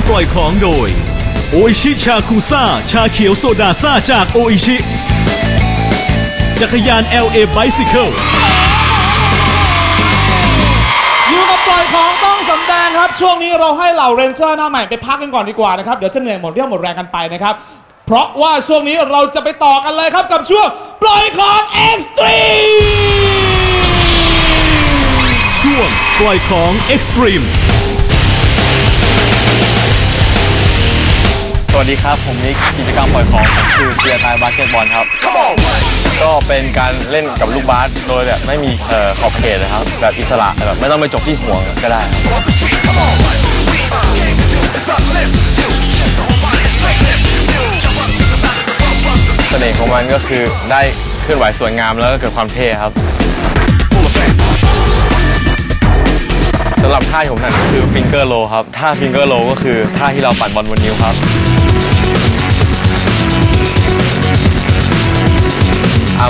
วงปล่อยของโดย โออิชิชาคุซ่า ชาเขียวโซดาซ่าจากโออิชิ จักรยาน LA Bicycle อยู่กับปล่อยของต้องสำแดงครับ ช่วงนี้เราให้เหล่าเรนเจอร์หน้าใหม่ไปพักกันก่อนดีกว่านะครับ เดี๋ยวจะเหนื่อยหมดเรี่ยวหมดแรงกันไปนะครับ เพราะว่าช่วงนี้เราจะไปต่อกันเลยครับกับช่วงปล่อยของเอ็กซ์ตรีมช่วงปล่อยของ Extreme สวัส ดีครับ ผมนิกกิจกรรมปล่อยของผมคือเกียร์ไทยบาสเกตบอลครับ ก็เป็นการเล่นกับลูกบาสโดยแบบไม่มีเอ่อขอบเขตนะครับ แบบอิสระแบบไม่ต้องไปจบที่ห่วงก็ได้เสน่ห์ของมันก็คือได้เคลื่อนไหวสวยงามแล้วก็เกิดความเท่ครับสำหรับท่าที่ผมถนัดคือฟิงเกอร์โลครับ ท่าฟิงเกอร์โลก็คือท่าที่เราปั่นบอลบนนิ้วครับ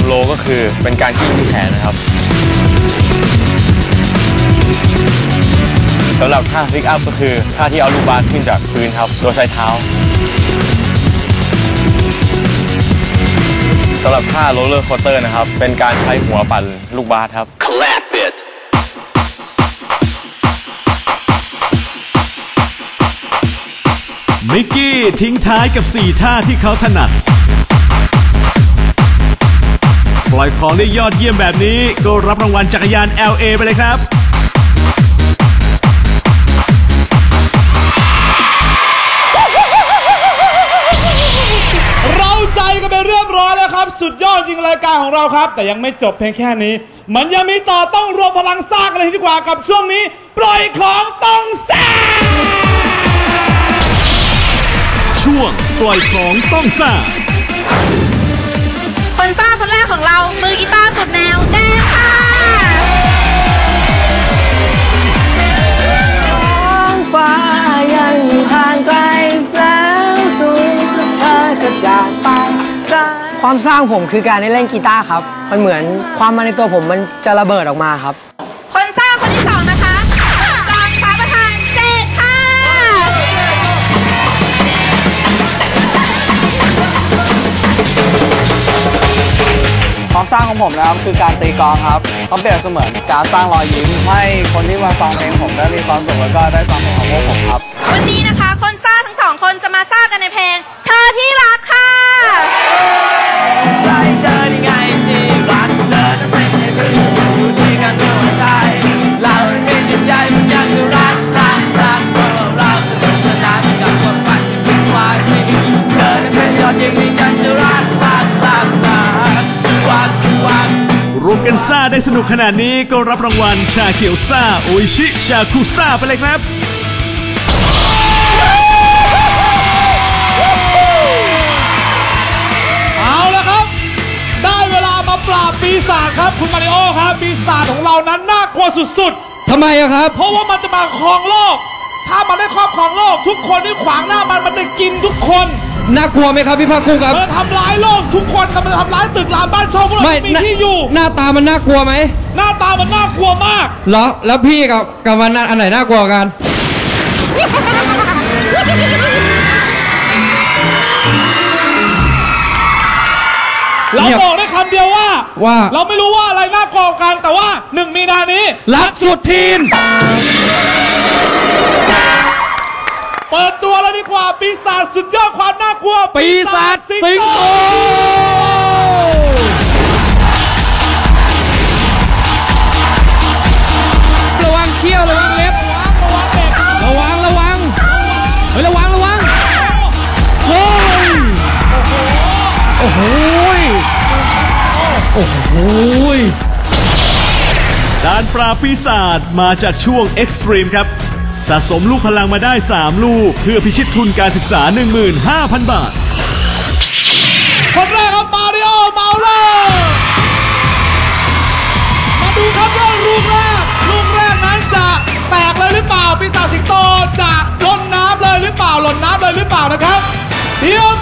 าร์มโลก็คือเป็นการกิ้งที่แขนนะครับสำหรับท่าฟิกอัพก็คือท่าที่เอาลูกบาสขึ้นจากพื้นครับ โดยใช้เท้าสำหรับท่าโรลเลอร์คอเตอร์นะครับ เป็นการใช้หัวปั่นลูกบาสครับ Clap it. มิกกี้ทิ้งท้ายกับ 4 ท่าที่เขาถนัด ปล่อยของได้ยอดเยี่ยมแบบนี้ ก็รับรางวัลจักรยาน LA ไปเลยครับ เราใจกันไปเรียบร้อยแล้วครับ สุดยอดจริงรายการของเราครับ แต่ยังไม่จบเพียงแค่นี้ มันยังมีต่อต้องรวมพลังสร้างกันเลยดีกว่ากับช่วงนี้ ปล่อยของต้องแซ่บช่วงปล่อยของต้องซ่า คนซ่าคนแรกของเรา มือกีตาร์สุดแนวแดงค่ะฟ้ายังห่างไกลแล้วตัวเธอก็จากไปความสร้างผมคือการได้เล่นกีตาร์ครับ มันเหมือนความมาในตัวผมมันจะระเบิดออกมาครับ สร้างของผมนะครับคือการตีกลองครับเขาเปรียบเสมือนการสร้างรอยยิ้มให้คนที่มาฟังเพลงผมได้มีความสุขแล้วก็ได้ฟังเพลงของพวกผมครับ วันนี้นะคะ คนซ่าทั้งสองคนจะมาซ่ากันในเพลง เธอที่รักค่ะใครเจอยังไงที่รักเธอจะไม่ใช่เพื่อนอยู่ที่กันไม่หัวใจเราเป็นจิตใจมันยังอยู่รักรักรักเราเราสนุกสนานกับความฝันที่เป็นความจริงเธอจะเป็นยอดยิ่งที่ กันซ่าได้สนุกขนาดนี้ก็รับรางวัลชาเขียวซ่าโออิชิชาคุซ่าไปเลยครับ เอาละครับ ได้เวลามาปราบปีศาจครับ คุณมาริโอครับปีศาจของเรานั้นน่ากลัวสุดทำไมอะครับ ๆ เพราะว่ามันจะมาครองโลก ถ้ามันได้ครอบครองโลก ทุกคนที่ขวางหน้ามันมันจะกินทุกคน น่ากลัวไหมครับพี่ภาคภูมิครับมันจะทำร้ายโลกทุกคนมันจะทำร้ายตึกรามบ้านช่องพวกเราไม่ไม่มีที่อยู่ หน้าตามันน่ากลัวไหมหน้าตามันน่ากลัวมาก เหรอแล้วพี่กับกับมันอันไหนน่ากลัวกัน เราเงียบบอกได้คำเดียวว่า ว่า เราไม่รู้ว่าอะไรน่ากลัวกว่ากันแต่ว่าหนึ่งมีนานี้ รักสุดทีม เปิดตัวแล้วดีกว่า ปีศาจสุดยอดความน่ากลัว ปีศาจสิงโตระวังเขี้ยวระวังเล็บ ระวังระวังเฮ้ยระวังระวังเฮ้ยโอ้โหยโอ้โหยการปราบปีศาจมาจากช่วง Extreme ครับ สะสมลูกพลังมาได้ 3 ลูก เพื่อพิชิตทุนการศึกษา 15,000 บาท คนแรกครับมาริโอเมาเลอร์มาดูครับว่าลูกแรก ลูกแรกนั้นจะแตกเลยหรือเปล่าปีศาจสิงโตจะล่นน้ำเลยหรือเปล่าหล่นน้ำเลยหรือเปล่านะครับเตรียม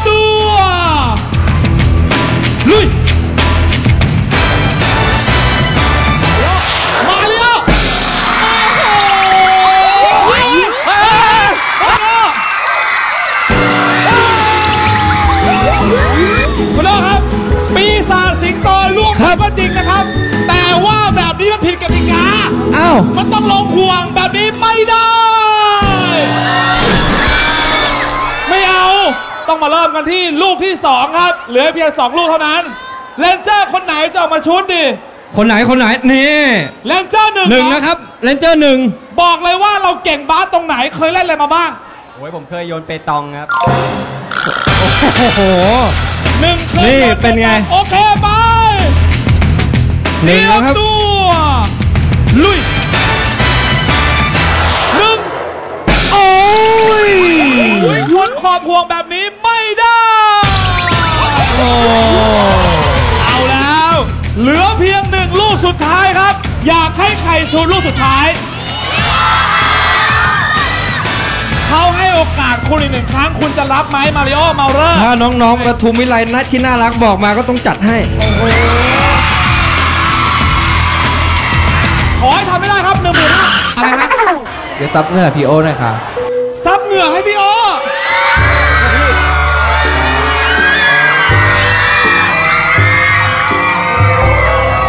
จริงนะครับ แต่ว่าแบบนี้มันผิดกติกา อ้าว มันต้องลงห่วงแบบนี้ไม่ได้ ไม่เอา ต้องมาเริ่มกันที่ลูกที่ 2 ครับ เหลือเพียง 2 ลูกเท่านั้น เลนเจอร์คนไหนจะออกมาชุดดิ คนไหนคนไหนนี่เลนเจอร์หนึ่งหนึ่งนะครับเลนเจอร์หนึ่งบอกเลยว่าเราเก่งบาสตรงไหนเคยเล่นอะไรมาบ้าง โอ้ยผมเคยโยนเปตองครับ โอ้โหหนึ่งเคยนี่ยเป็นไง โอเคไา หนึ่งแล้วครับเตยมตัว ลุยหนึ่งโอ้ยอุ้ยชนขอบห่วงแบบนี้ไม่ได้โอ้เอาแล้ว เหลือเพียงหนึ่งลูกสุดท้ายครับ อยากให้ใครชูลูกสุดท้าย เขาให้โอกาสคุณอีกหนึ่งครั้งคุณจะรับไหมมาริโอเมาเรอร์ ถ้าน้องๆประทุมวิไลนะที่น่ารักบอกมาก็ต้องจัดให้ ขอให้ทำไม่ได้ครับหนึ่งหมื่นห้าอะไรครับเดี๋ยวซับเหงื่อพี่โอหน่อยครับซับเหงื่อให้พี่โอ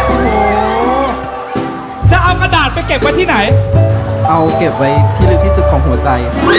โอ้โหจะเอากระดาษไปเก็บไว้ที่ไหน เอาเก็บไว้ที่ลึกที่สุดของหัวใจไม่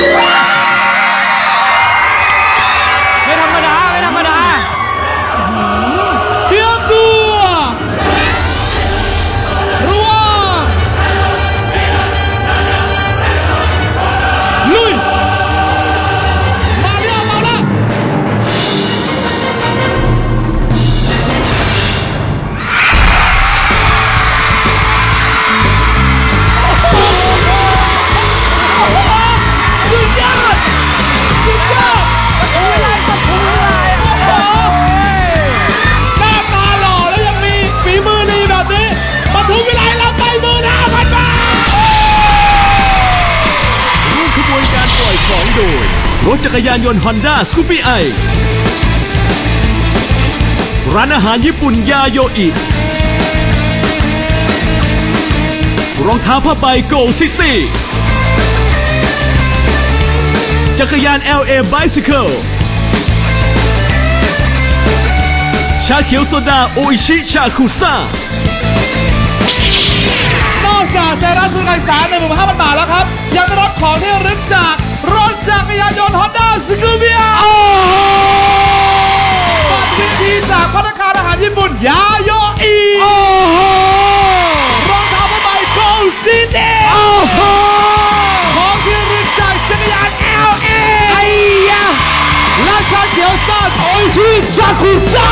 กรยานยนต์ Honda s c o o p y i ร้านอาหารญี่ปุ่นยาโยอิรองเท้าผ้าใบ Go City จักรยาน LA Bicycle ชาเขียวโซดาโออิชิชาคุซ่านอกจากจะรับซื้อการศึกษาหนึ่งหมื่ห้าพันบาทแล้วครับ ยังได้รับของที่ระลึกจาก รถจักรยานยนต์ Honda s c o o p y i โอ้โหบัตรวิธีจากพัฒนาคารอาหารญี่ปุ่นยาโยอิโอ้โหรองเท้าผ้าใบ Go City โอ้โหของที่ระลึกจากจักรยาน LA ไอ้ยะและชาเขียวซาโออิชิชาคุซ่า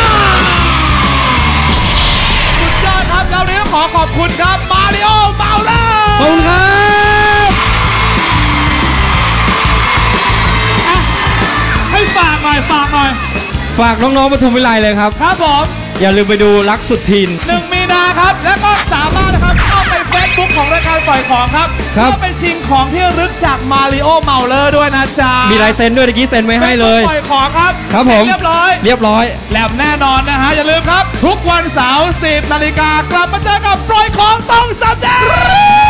สุดยอดครับแล้ววันนี้ขอขอบคุณครับมาริโอเม ฝากน้องๆประทุมวิไลเลยครับ ครับผมอย่าลืมไปดูรักสุดทีนหนึ่งมีนาครับ แล้วก็สามารถนะครับเข้าไปเฟซบุ๊กของรายการปล่อยของครับครับ เพื่อไปชิงของที่ระลึกจากมาริโอเมาเลอร์ด้วยนะจ๊ะมีลายเซ็นด้วยตะกี้เซ็นไว้ให้เลยปล่อยของครับครับผม เรียบร้อย เรียบร้อย แหลมแน่นอนนะฮะ อย่าลืมครับ ทุกวันเสาร์10นาฬิกากลับมาเจอกับปล่อยของต้องสำแดง